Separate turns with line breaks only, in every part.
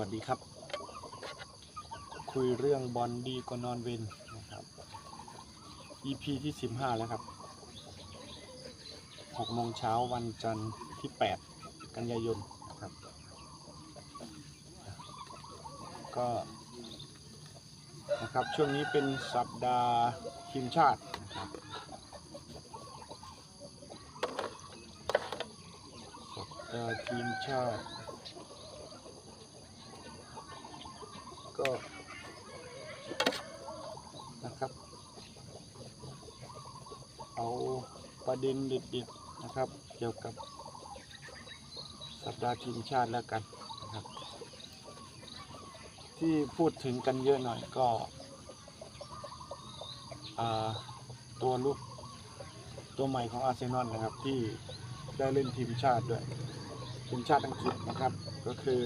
วัสดีครับ คุยเรื่องบอลดีกว่านอนเวนนะครับ EP ที่ 15 แล้วครับ6โมงเช้าวันจันทร์ที่ 8 กันยายนนะครับ ก็นะครับช่วงนี้เป็นสัปดาห์ทีมชาตินะครับสัปดาห์ทีมชาติ ก็นะครับ เอาประเด็นเด็ดๆนะครับ เกี่ยวกับสัปดาห์ทีมชาติแล้วกันนะครับ ที่พูดถึงกันเยอะหน่อยก็ตัวลูกตัวใหม่ของอาร์เซนอลนะครับที่ได้เล่นทีมชาติด้วย ทีมชาติอังกฤษนะครับ ก็คือ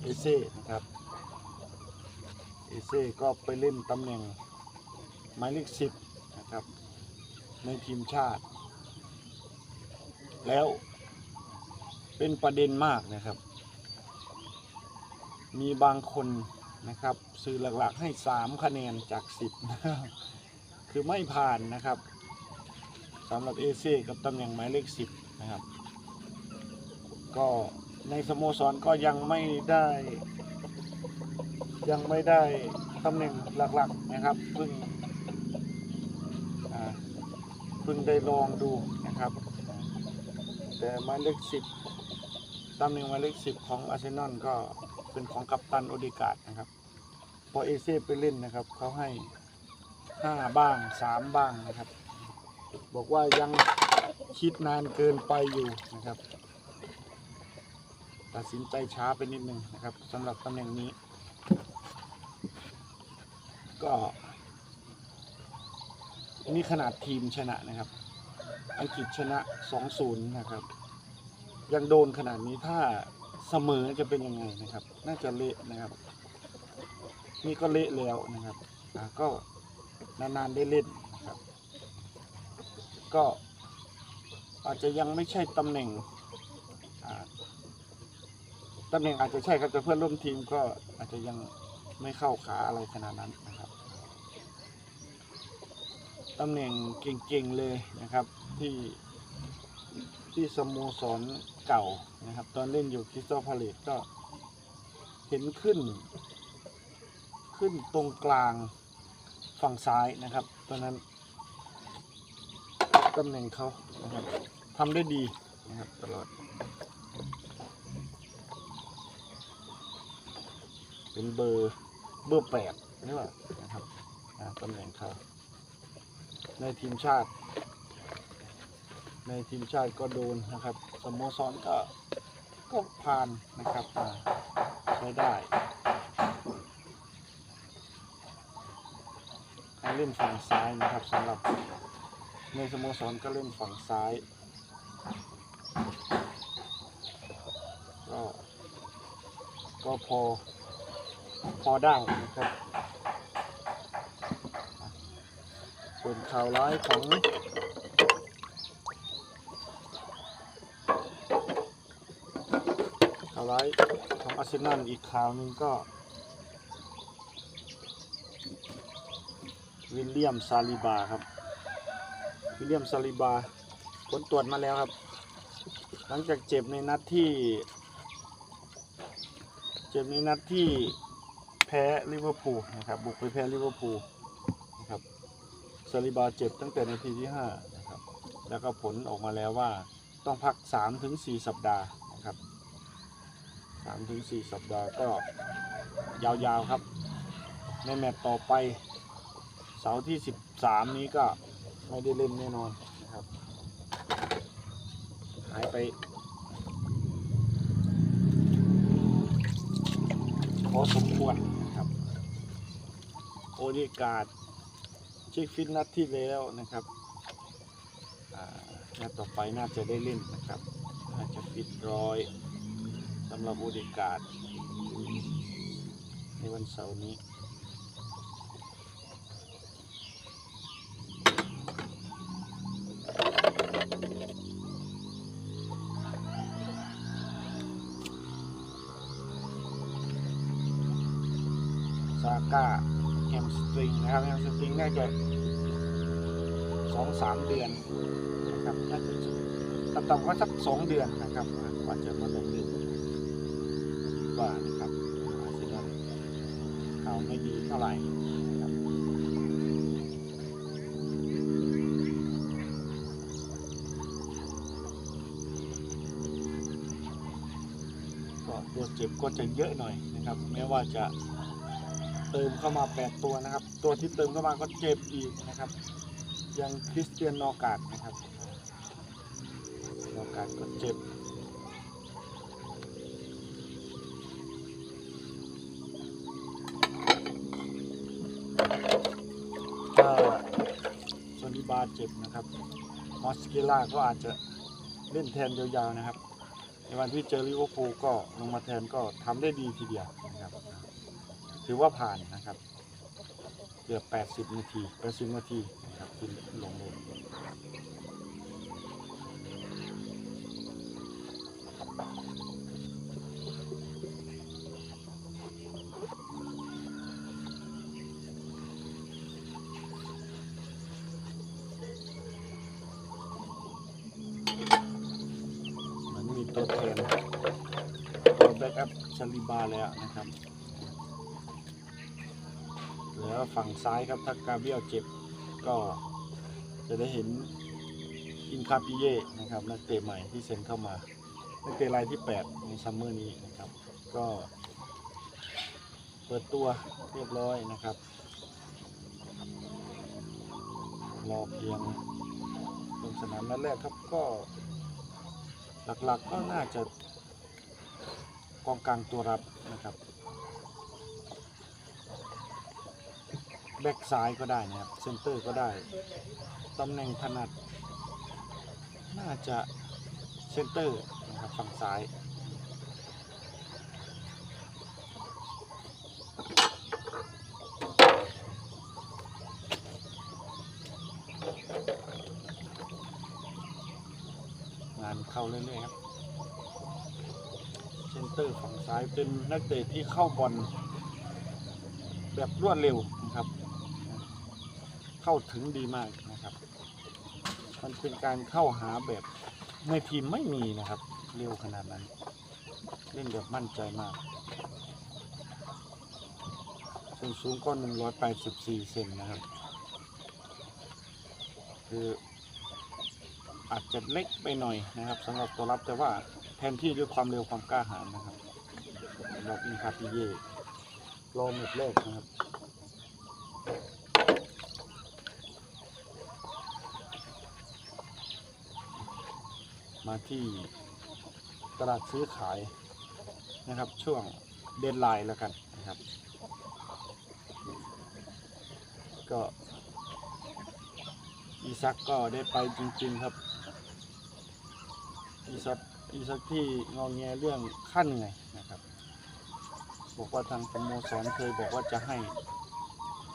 เอเซ่นะครับ เอเซ่ก็ไปเล่นตำแหน่งหมายเลขสิบนะครับ ในทีมชาติ แล้วเป็นประเด็นมากนะครับ มีบางคนนะครับสื่อหลักๆให้สามคะแนนจากสิบคือไม่ผ่านนะครับสำหรับเอเซ่กับตำแหน่งหมายเลขสิบนะครับ ก็ในสโมสรก็ยังไม่ได้ ยังไม่ได้ตำแหน่งหลักๆนะครับเพิ่งเพิ่งได้ลองดูนะครับ แต่หมายเลขสิบตำแหน่งหมายเลขสิบของอาร์เซนอลก็เป็นของกัปตันโอดิการ์ดนะครับ พอเอเซ่ไปเล่นนะครับเขาให้ห้าบ้างสามบ้างนะครับ บอกว่ายังคิดนานเกินไปอยู่นะครับ ตัดสินใจช้าไปนิดนึงนะครับสำหรับตำแหน่งนี้ ก็นี่ขนาดทีมชนะนะครับ อังกฤษชนะ 2-0 นะครับ ยังโดนขนาดนี้ถ้าเสมอจะเป็นยังไงนะครับ น่าจะเละนะครับ นี่ก็เละแล้วนะครับก็นานๆได้เล่นนะครับ ก็อาจจะยังไม่ใช่ตำแหน่งตำแหน่งอาจจะใช่ครับแต่เพื่อนร่วมทีมก็อาจจะยังไม่เข้าขาอะไรขนาดนั้นนะ ตำแหน่งเก่งๆเลยนะครับที่ที่สโมสรเก่านะครับ ตอนเล่นอยู่คริสตัลพาเลตก็เห็นขึ้น ขึ้นตรงกลางฝั่งซ้ายนะครับ ตอนนั้นตำแหน่งเขานะครับทำได้ดีนะครับตลอด เป็นเบอร์เบอร์แปดนี่แหละนะครับตำแหน่งเขา ในทีมชาติ ในทีมชาติก็โดนนะครับสโมสรก็ก็ผ่านนะครับอ่าใช้ได้ให้เล่นฝั่งซ้ายนะครับสำหรับในสโมสรก็เล่นฝั่งซ้ายก็ก็พอพอได้นะครับ ส่วนข่าวร้ายของข่าวร้ายของอาร์เซนอลอีกข่าวหนึ่งก็ วิลเลียมซาลิบาครับ วิลเลียมซาลิบาผลตรวจมาแล้วครับ หลังจากเจ็บในนัดที่ เจ็บในนัดที่แพ้ลิเวอร์พูลนะครับ บุกไปแพ้ลิเวอร์พูล ซาลิบาเจ็บตั้งแต่นาทีที่5นะครับแล้วก็ผลออกมาแล้วว่าต้องพัก 3-4 สัปดาห์นะครับ3-4 สัปดาห์ก็ยาวๆครับ ในแมตช์ต่อไป เสาร์ที่ 13 นี้ก็ไม่ได้เล่นแน่นอนนะครับหายไปพอสมควรนะครับ โอดีการ์ด เช็คฟิตนัดที่แล้วนะครับนัดต่อไปน่าจะได้เล่นนะครับน่าจะฟิตร้อยสำหรับโอดีการในวันเสาร์นี้ จริงน่าจะสองสามเดือนนะครับน่าจะต่ำๆก็สักสองเดือนนะครับกว่าจะมาลงเล่นว่านะครับอาซนอลข่าวไม่ดีเท่าไหร่ตัวเจ็บก็จะเยอะหน่อยนะครับแม้ว่าจะ เติมเข้ามา 8 ตัวนะครับ ตัวที่เติมเข้ามาก็เจ็บอีกนะครับ ยังคริสเตียนนอกาดนะครับนอกาดก็เจ็บถ้าโซนิบาเจ็บนะครับมอสเกล่าก็อาจจะเล่นแทนยาวๆนะครับ ในวันที่เจอลิเวอร์พูลก็ลงมาแทนก็ทำได้ดีทีเดียวนะครับ ถือว่าผ่านนะครับเกือบ 80 นาที 80 นาทีนะครับที่ลงล่นเหมันมีตัวแทนตัวแบ็กอัพชาลิบาแล้วนะครับ วฝั่งซ้ายครับถ้ากาเบียลเจ็บก็จะได้เห็นอินคาปิเย่นะครับนักเตะใหม่ที่เซ็นเข้ามานักเตะรายที่ 8 ในซัมเมอร์นี้นะครับ ก็เปิดตัวเรียบร้อยนะครับรอเพียงลงสนามนัดแรกครับก็หลักๆก็น่าจะกองกลางตัวรับนะครับ แบ็กซ้ายก็ได้นะครับ เซนเตอร์ก็ได้ ตำแหน่งถนัด น่าจะเซนเตอร์นะครับฝั่งซ้ายงานเข้าเรื่อยๆครับ เซนเตอร์ฝั่งซ้ายเป็นนักเตะที่เข้าบอลแบบรวดเร็วนะครับ เข้าถึงดีมากนะครับ มันเป็นการเข้าหาแบบในทีมไม่มีนะครับ เร็วขนาดนั้น เล่นแบบมั่นใจมากส่วนสูงก็184เซนนะครับ คืออาจจะเล็กไปหน่อยนะครับสำหรับตัวรับแต่ว่าแทนที่ด้วยความเร็วความกล้าหาญนะครับสำหรับอินคาปิเย่รอเม็ดแรกนะครับ มาที่ตลาดซื้อขายนะครับ ช่วงเดนไลน์แล้วกันนะครับ ก็อีซักก็ได้ไปจริง ๆครับ อีซักอีซักที่งองแงเรื่องขั้นไงนะครับ บอกว่าทางสโมสรเคยบอกว่าจะให้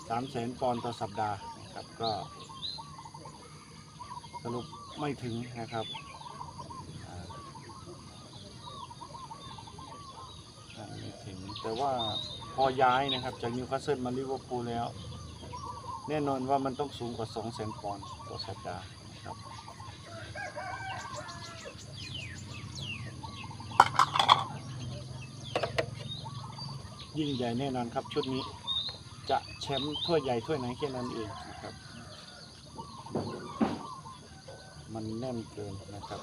สามแสนปอนด์ต่อสัปดาห์นะครับก็สรุปไม่ถึงนะครับอ่าไม่ถึง แต่ว่าพอย้ายนะครับจากนิวคาสเซิลมาลิเวอร์พูลแล้ว แน่นอนว่ามันต้องสูงกว่า 2 0 0 0 0 0ปอนด์ต่อสัปดาห์นะครับยิ่งใหญ่แน่นอนครับชุดนี้จะแชมป์ถ้วยใหญ่ถ้วยไหนแค่นั้นเองนะครับ มันแน่นเกินนะครับ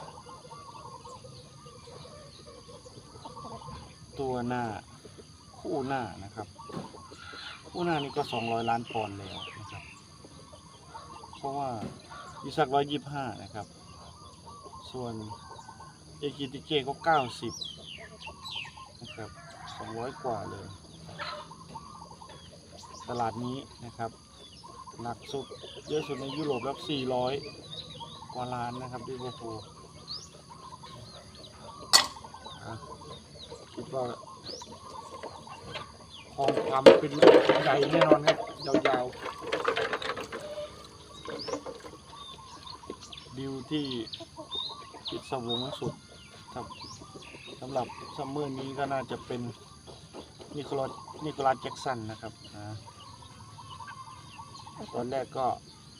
ตัวหน้า คู่หน้านะครับ คู่หน้านี่ก็200ล้านปอนด์แล้วนะครับ เพราะว่าอิสักร้อยยี่ห้านะครับ ส่วนเอกิติเกก็90นะครับ200กว่าเลย ตลาดนี้นะครับ หนักสุดเยอะสุดในยุโรปแล้ว400กว่าล้านนะครับลิเวอร์พูลอะคิดว่า องความเป็นใหญ่แน่นอนครับยาวๆดิวที่ปิดสวงสุดครับสำหรับซัมเมอร์นี้ก็น่าจะเป็นนิโคลัสนิโคลัสแจ็กสันนะครับตอนแรกก็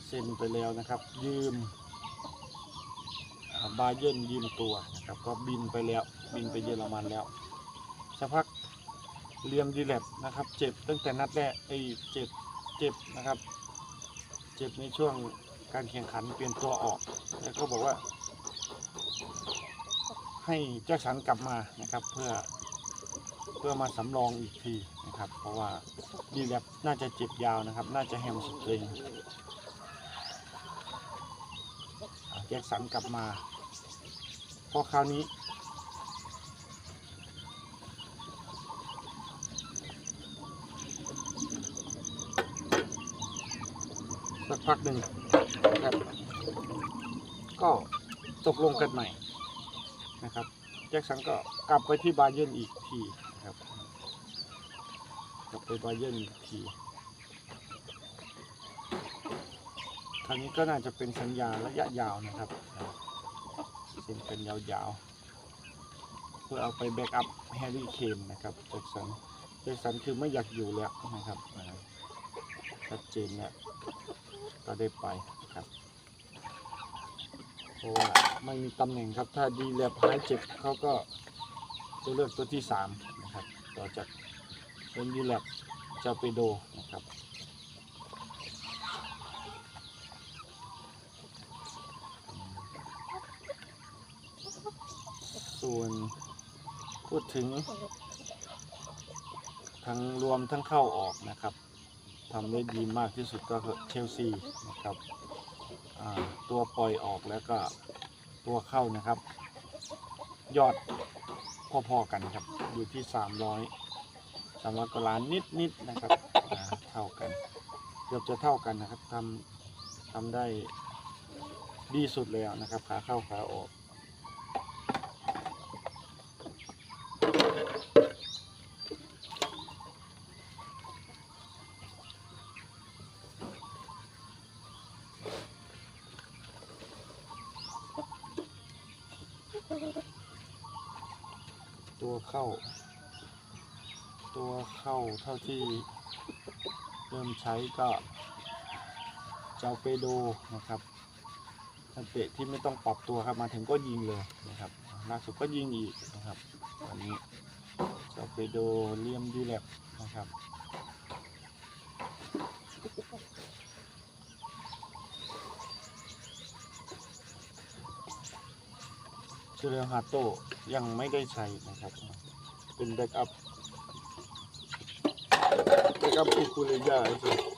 เซ็นไปแล้วนะครับ ยืมบาเยนยืมตัวนะครับ ก็บินไปแล้ว บินไปเยอรมันแล้วสักพัก เลียมดีแลบนะครับ เจ็บตั้งแต่นัดแรกไอ้เจ็บเจ็บนะครับ เจ็บในช่วงการแข่งขันเปลี่ยนตัวออก แล้วก็บอกว่า ให้แจ็คสันกลับมานะครับ เพื่อเพื่อมาสำรองอีกทีนะครับ เพราะว่าดีแลบน่าจะเจ็บยาวนะครับ น่าจะแฮมสตริงอ่าแจ็คสันกลับมาพอคราวนี้ สักพักหนึ่งนะครับ ก็ตกลงกันใหม่นะครับ แจ็คสันก็กลับไปที่บาเยนอีกทีนะครับ กลับไปบาเยนอีกทีคราวนี้ก็น่าจะเป็นสัญญาระยะยาวนะครับเซ็นเป็นยาวๆ เพื่อเอาไปแบ็กอัพแฮร์รี่เคนนะครับแจ็คสันแจ็คสันคือไม่อยากอยู่แล้วนะครับชัดเจนแล้ว ก็ได้ไปครับเพราะว่าไม่มีตำแหน่งครับ ถ้าดีแลบหายเจ็บเขาก็จะเลือกตัวที่สามนะครับต่อจากเป็นดีแลบจะไปโดนะครับส่วนพูดถึงทั้งรวมทั้งเข้าออกนะครับ ทำได้ดีมากที่สุดก็คือเชลซีนะครับตัวปล่อยออกแล้วก็ตัวเข้านะครับ ยอดพอๆกันครับ อยู่ที่ 300 300กว่าล้านนิดๆนะครับเท่ากัน เกือบจะเท่ากันนะครับทำทำได้ดีสุดแล้วนะครับ ขาเข้าขาออก เข้า ตัวเข้าเท่าที่เริ่มใช้ก็เจ้าเปโดนะครับนักเตะที่ไม่ต้องปรับตัวครับมาถึงก็ยิงเลยนะครับล่าสุดก็ยิงอีกนะครับวันนี้เจ้าเปโดเลียมดีแลบนะครับเชเรลฮาโตยังไม่ได้ใช้นะครับ เป็นแบ็กอัพแบ็กอัพที่คูเลย่าใช่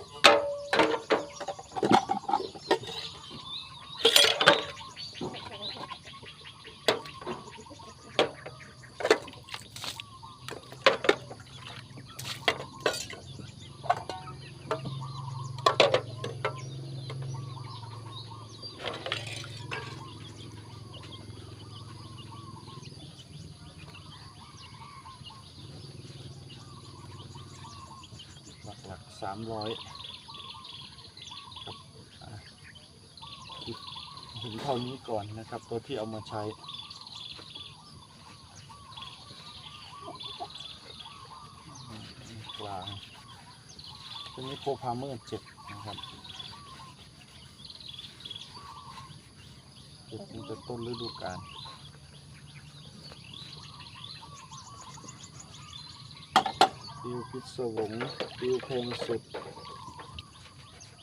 ามร้อยคิดเห็นเท่านี้ก่อนนะครับ ตัวที่เอามาใช้กลางตัวนี้โคพาเมอร์เจ็ดนะครับเจ็ดตั้งแต่ต้นฤดูกาล ดิว พิศวงดิวเพลงสุด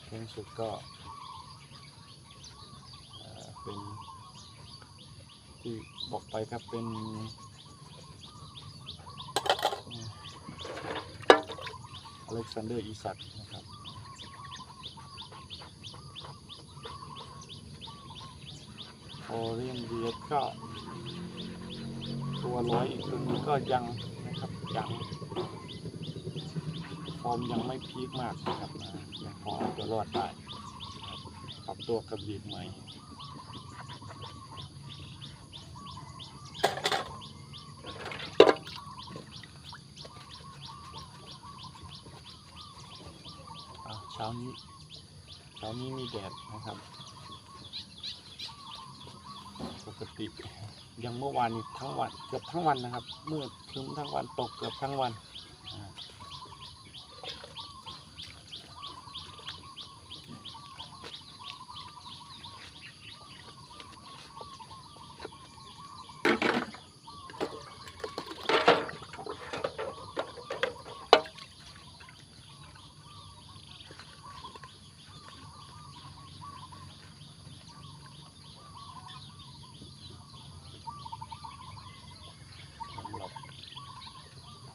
เพลงสุดก็เป็นที่บอกไปครับเป็นอเล็กซานเดอร์อีสักนะครับโอเรียนเดียก็ตัวร้อยอีกตัวนี้ก็ยังนะครับยัง ฟอร์มยังไม่พีคมากนะครับยังพอเอาตัวรอดได้นะครับปรับตัวกับลีกใหม่อะเช้านี้เช้านี้มีแดดนะครับ ปกติยังเมื่อวานนี้ทั้งวันเกือบทั้งวันนะครับมืดครึ้มทั้งวันตกเกือบทั้งวันอ่า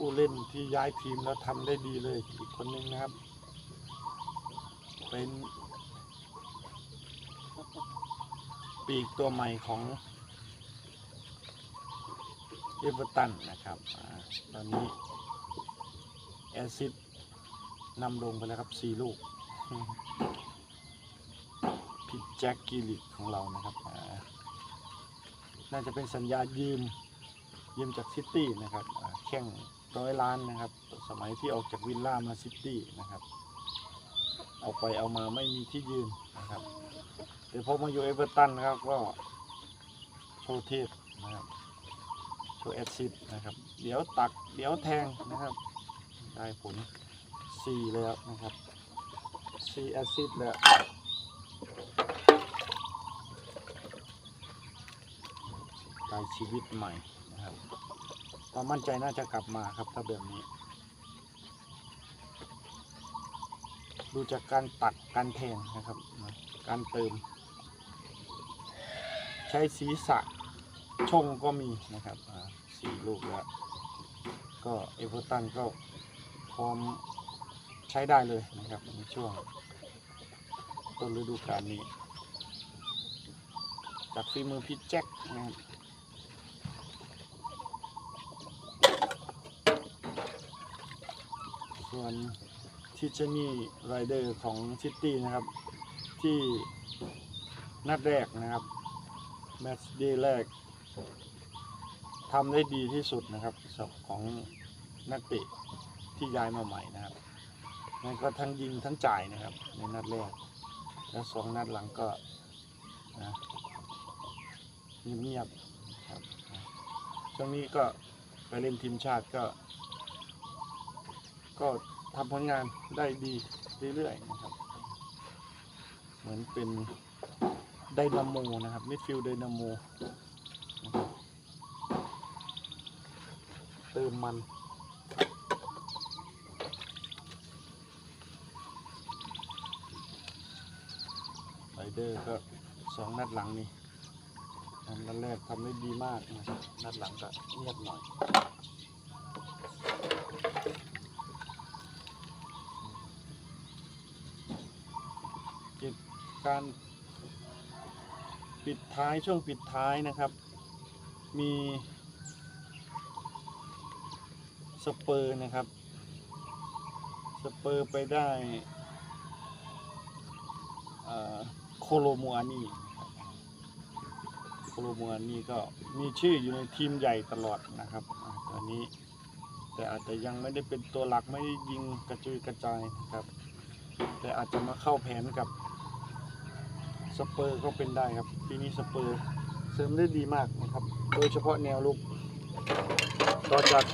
ผู้เล่น ที่ย้ายทีมแล้วทำได้ดีเลยอีกคนนึงนะครับ เป็น ปีกตัวใหม่ของเอเวอร์ตันนะครับอตอนนี้ แอซิดนำลงไปแล้วครับสี่ลูกผิดแจ็คกิลิกของเรานะครับ น่าจะเป็นสัญญายืมยืมจากซิตี้นะครับแข่ง ร้อยล้านนะครับ สมัยที่ออกจากวิลล่ามาซิตี้นะครับ เอาไปเอามาไม่มีที่ยืนนะครับแต่พอมาอยู่เอเวอร์ตันนะครับก็โชว์เทพนะครับโชว์แอซิดนะครับ เดี๋ยวตักเดี๋ยวแทงนะครับ ได้ผล 4 แล้วนะครับ4แอซิดแล้วได้ชีวิตใหม่นะครับ ความมั่นใจน่าจะกลับมาครับถ้าแบบนี้ ดูจากการตักการแทงนะครับนะการเติม ใช้ศีรษะชงก็มีนะครับสี่ลูกแล้ว ก็เอเวอร์ตันก็พร้อมใช้ได้เลยนะครับในช่วงต้นฤดูกาลนี้ จากฝีมือพี่แจ็คนะครับ ส่วนทิชนี่ไรเดอร์ของซิตี้นะครับ ที่นัดแรกนะครับแมตช์เดย์แรกทำได้ดีที่สุดนะครับของนักเตะที่ย้ายมาใหม่นะครับนั่นก็ทั้งยิงทั้งจ่ายนะครับ ในนัดแรก แล้วสองนัดหลังก็นะเงียบๆครับช่วงนี้ก็ไปเล่นทีมชาติก็ ก็ทำผลงานได้ดีเรื่อยๆนะครับ เหมือนเป็นไดนาโมนะครับมิดฟิลด์ไดนาโมเติมมันไรเดอร์ก็สองนัดหลังนี่นัดแรกทำได้ดีมากนะครับนัดหลังก็เงียบหน่อย กิจ การปิดท้ายช่วงปิดท้ายนะครับ มีสเปอร์นะครับ สเปอร์ไปได้โคโลมัวนี่โคโลมัวนี่ก็มีชื่ออยู่ในทีมใหญ่ตลอดนะครับตอนนี้แต่อาจจะยังไม่ได้เป็นตัวหลักไม่ได้ยิงกระจุยกระจายนะครับ แต่อาจจะมาเข้าแผนกับ สเปอร์ก็เป็นได้ครับ ปีนี้สเปอร์เสริมได้ดีมากนะครับ โดยเฉพาะแนวลุกต่อจาก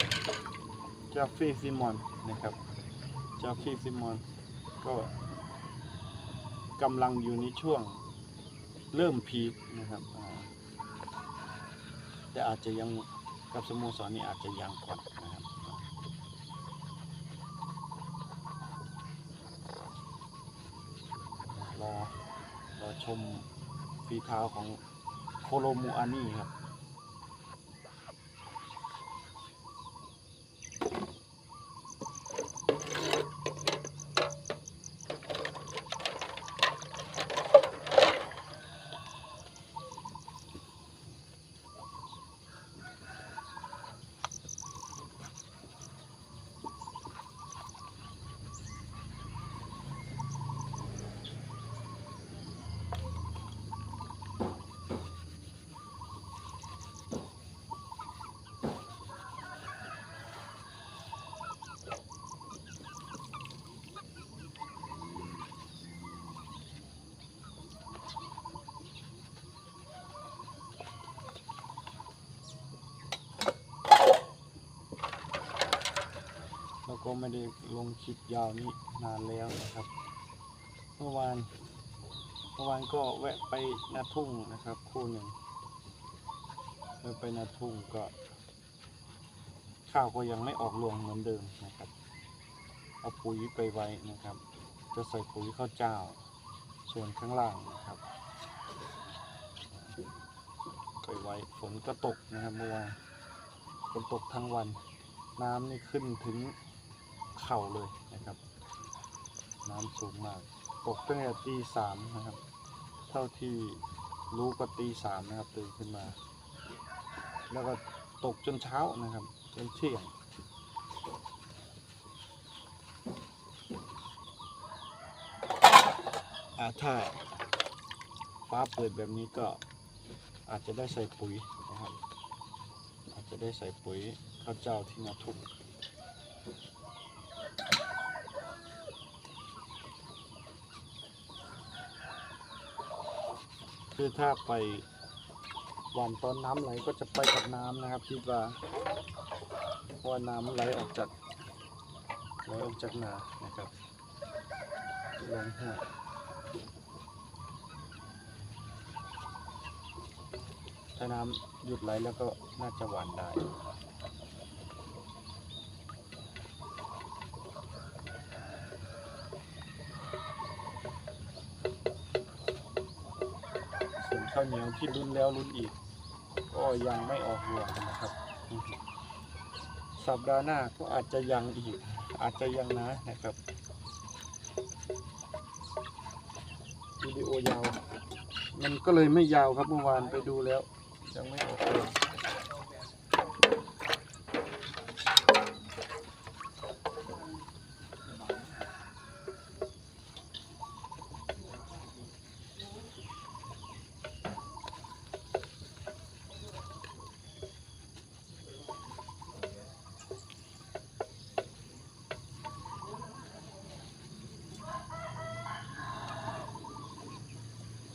จาฟี่ซิมอนนะครับจาฟี่ซิมอนก็กำลังอยู่ในช่วงเริ่มพีคนะครับแต่อาจจะยังกับสโมสรนี้อาจจะยังก่อนนะครับ รอรอ ชมฝีเท้าของโคโลมูอานี่ครับ ไม่ได้ลงคลิปยาวนี้นานแล้วนะครับ เมื่อวานเมื่อวานก็แวะไปนาทุ่งนะครับ คู่หนึ่งแวะไปนาทุ่งก็ ข้าวก็ยังไม่ออกรวงเหมือนเดิมนะครับ เอาปุ๋ยไปไว้นะครับ จะใส่ปุ๋ยข้าวเจ้า ส่วนข้างล่างนะครับไปไว้ฝนก็ตกนะครับเมื่อวานฝนตกทั้งวันน้ำนี่ขึ้นถึง เข่าเลยนะครับ น้ำสูงมาก ตกตั้งแต่ตีสามนะครับ เท่าที่รู้ก็ตีสามนะครับตื่นขึ้นมา แล้วก็ตกจนเช้านะครับจนเที่ยงอาถ้าฟ้าเปิดแบบนี้ก็อาจจะได้ใส่ปุ๋ยนะครับ อาจจะได้ใส่ปุ๋ยข้าวเจ้าที่นาทุก คือถ้าไปหวันตอนน้ำไหลก็จะไปกับน้ำนะครับคิดว่าเพราะน้ำไหลออกจากไหลออกจากนานะครับลงห้วถ้าน้ำหยุดไหลแล้วก็น่าจะหวานได้ ข้าวเหนียวที่ลุ้นแล้วลุ้นอีก ก็ยังไม่ออกรวงนะครับ สัปดาห์หน้าก็อาจจะยังอีก อาจจะยังนะนะครับวิดีโอยาว มันก็เลยไม่ยาวครับเมื่อวานไปดูแล้ว ยังไม่ออกเลย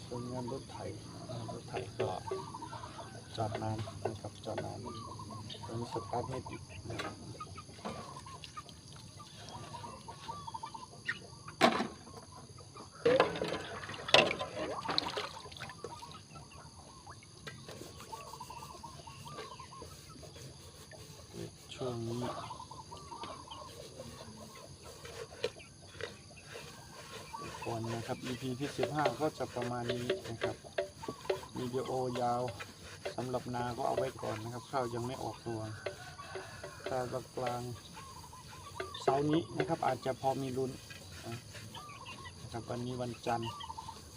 ส่วนงานรถไถงานรถไถก็จอดนานนะครับจอดนานตอนนี้สตาร์ทไม่ติดนะครับ ช่วงนี้ก่อนนะครับ EP ที่15 ก็จะประมาณนี้นะครับวิดีโอยาวสำหรับนาก็เอาไว้ก่อนนะครับ ข้าวยังไม่ออกรวง คาดว่กลางเสาร์นี้นะครับอาจจะพอมีลุ้นนะครับวันนี้วันจันทร์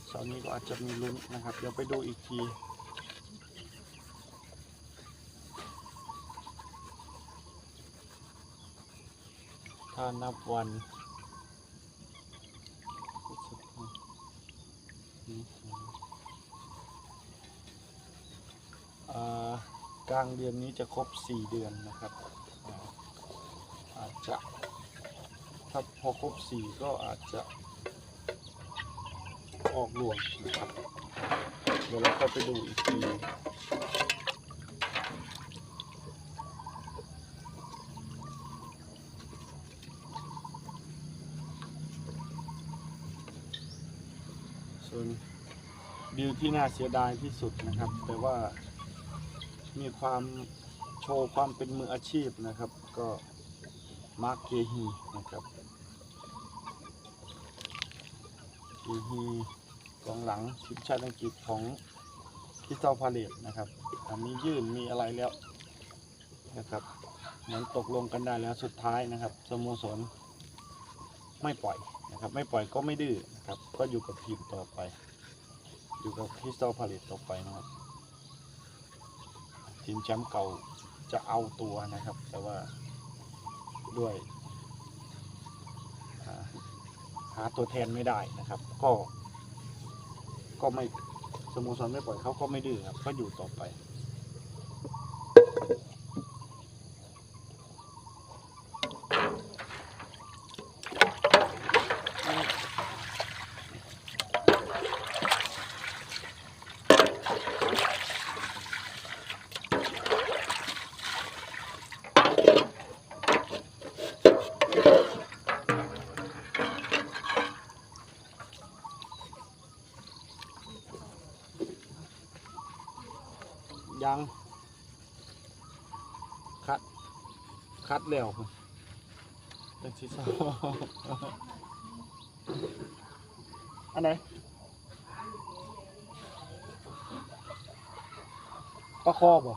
เสาร์นี้ก็อาจจะมีลุ้นนะครับ เดี๋ยวไปดูอีกทีถ้านับวันกลางเดือนนี้จะครบ 4 เดือนนะครับ อาจจะถ้าพอครบ4ก็อาจจะออกรวงนะครับ เดี๋ยวเราก็ไปดูอีกทีส่วนบิวที่น่าเสียดายที่สุดนะครับ แต่ว่ามีความ โชว์ความเป็นมืออาชีพนะครับ ก็มาร์คเกฮีนะครับเกฮีกองหลังทีมชาติอังกฤษของคริสตัลพาเลตนะครับอ่ามียื่นมีอะไรแล้วนะครับเหมือนตกลงกันได้แล้วสุดท้ายนะครับสโมสรไม่ปล่อยนะครับ ไม่ปล่อยก็ไม่ดื้อนะครับ ก็อยู่กับทีมต่อไป อยู่กับคริสตัลพาเลตต่อไปนะครับทีมแชมป์เก่า จะเอาตัวนะครับ แต่ว่าด้วยหาตัวแทนไม่ได้นะครับ ก็ ก็ไม่สโมสรไม่ปล่อยเขาก็ไม่ดื้อครับก็อยู่ต่อไป ดแล้วจังสิเศซ้าอันไหนปลาคอบ่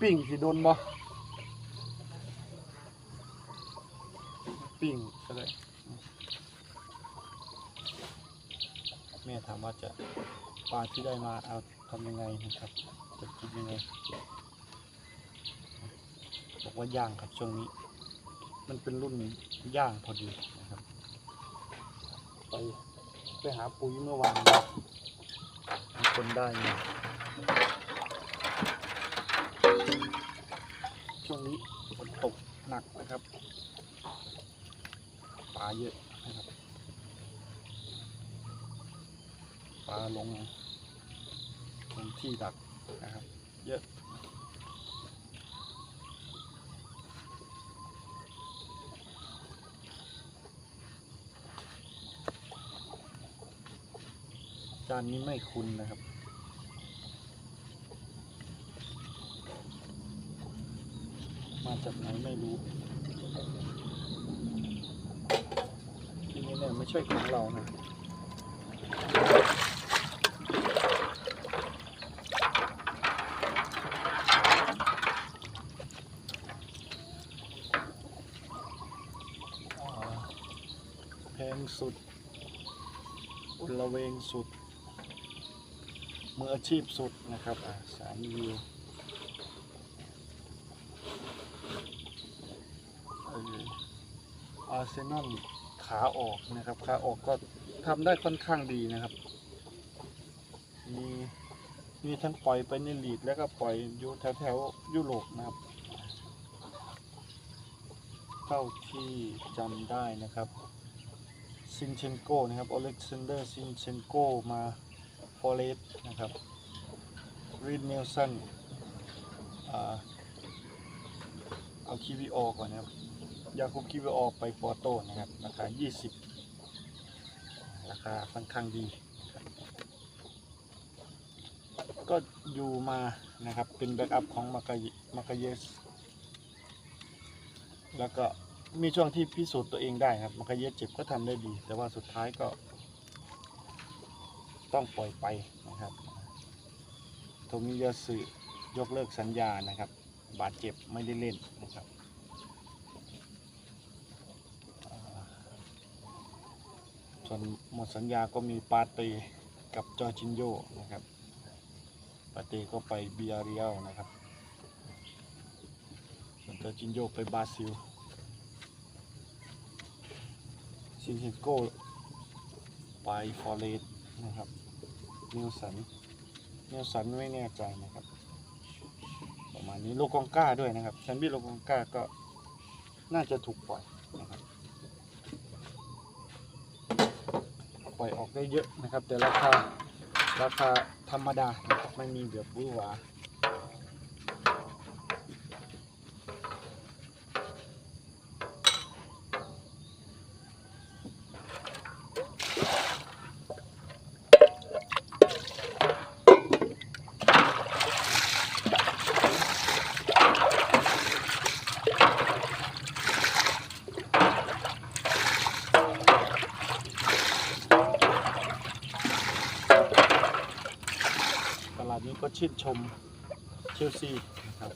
ปิ่งสิโดนบ่ปิ่งอะไรแม่ถามว่าจะปลาที่ได้มาเอาทำยังไงนะครับจะกินยังไง บอกว่าย่างครับช่วงนี้ มันเป็นรุ่นย่างพอดีนะครับ ไปไปหาปุ๋ยเมื่อวานมีคนได้ช่วงนี้ฝนตกหนักนะครับปลาเยอะนะครับปลาลงลงที่ดักนะครับ เยอะ จานนี้ไม่คุ้นนะครับ มาจากไหนไม่รู้ ที่นี่เนี่ยไม่ใช่ของเรานะอ่าแพงสุดอุละเวงสุด มืออาชีพสุดนะครับสามวิวอาร์เซนอลขาออกนะครับ ขาออกก็ทำได้ค่อนข้างดีนะครับ มีมีทั้งปล่อยไปในลีกแล้วก็ปล่อยอยู่แถวแถวๆยุโรปนะครับ เท่าที่จำได้นะครับ ซินเชนโกนะครับ อเล็กซานเดอร์ ซินเชนโกมา ฟอเรสนะครับรีดเนลสันเอาคีวีออก่อนนะครับยาคูบคีวีออไปปอโต้นะครับ ราคา 20 ราคาค่อนข้างดี ก็อยู่มานะครับ เป็นแบ็กอัพของมากายมากาเยส แล้วก็มีช่วงที่พิสูจน์ตัวเองได้ครับมันก็เย็ดเจ็บก็ทำได้ดี แต่ว่าสุดท้ายก็ ต้องปล่อยไปนะครับโทมิยาสึยกเลิกสัญญานะครับ บาดเจ็บไม่ได้เล่นนะครับส่วนหมดสัญญาก็มีปาเตกับจอจินโยนะครับ ปาเตก็ไปเบียเรียลนะครับ ส่วนจอจินโยไปบราซิลซินเชนโกไปฟอร์เรสนะครับ นิวสันนิวสันไม่แน่ใจนะครับ ประมาณนี้โลกองก้าด้วยนะครับแซนบี้โลกองก้าก็น่าจะถูกปล่อยนะครับปล่อยออกได้เยอะนะครับ แต่ราคาราคาธรรมดานะครับไม่มีแบบหวือหวา ก็ชื่นชมเชลซีนะครับ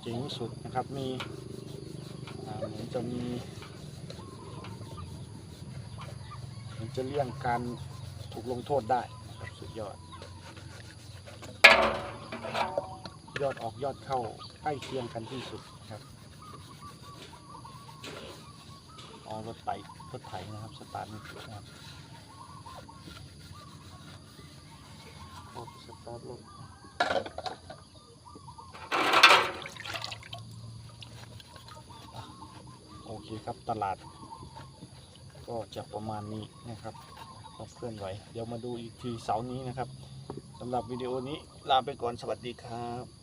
เจ๋งสุดนะครับมีเหมือนจะมีเหมือนจะเลี่ยงการถูกลงโทษได้นะครับสุดยอด ยอดออกยอดเข้าใกล้เคียงกันที่สุดนะครับอ๋อรถไถรถไถนะครับสตาร์ทไม่ติดนะครับ ออกสตาร์ทรถอะโอเคครับต ลาด ก็จะประมาณนี้นะครับก็เคลื่อนไหว เดี๋ยวมาดูอีกทีเสาร์นี้นะครับสำหรับวิดีโอนี้ลาไปก่อนสวัสดีครับ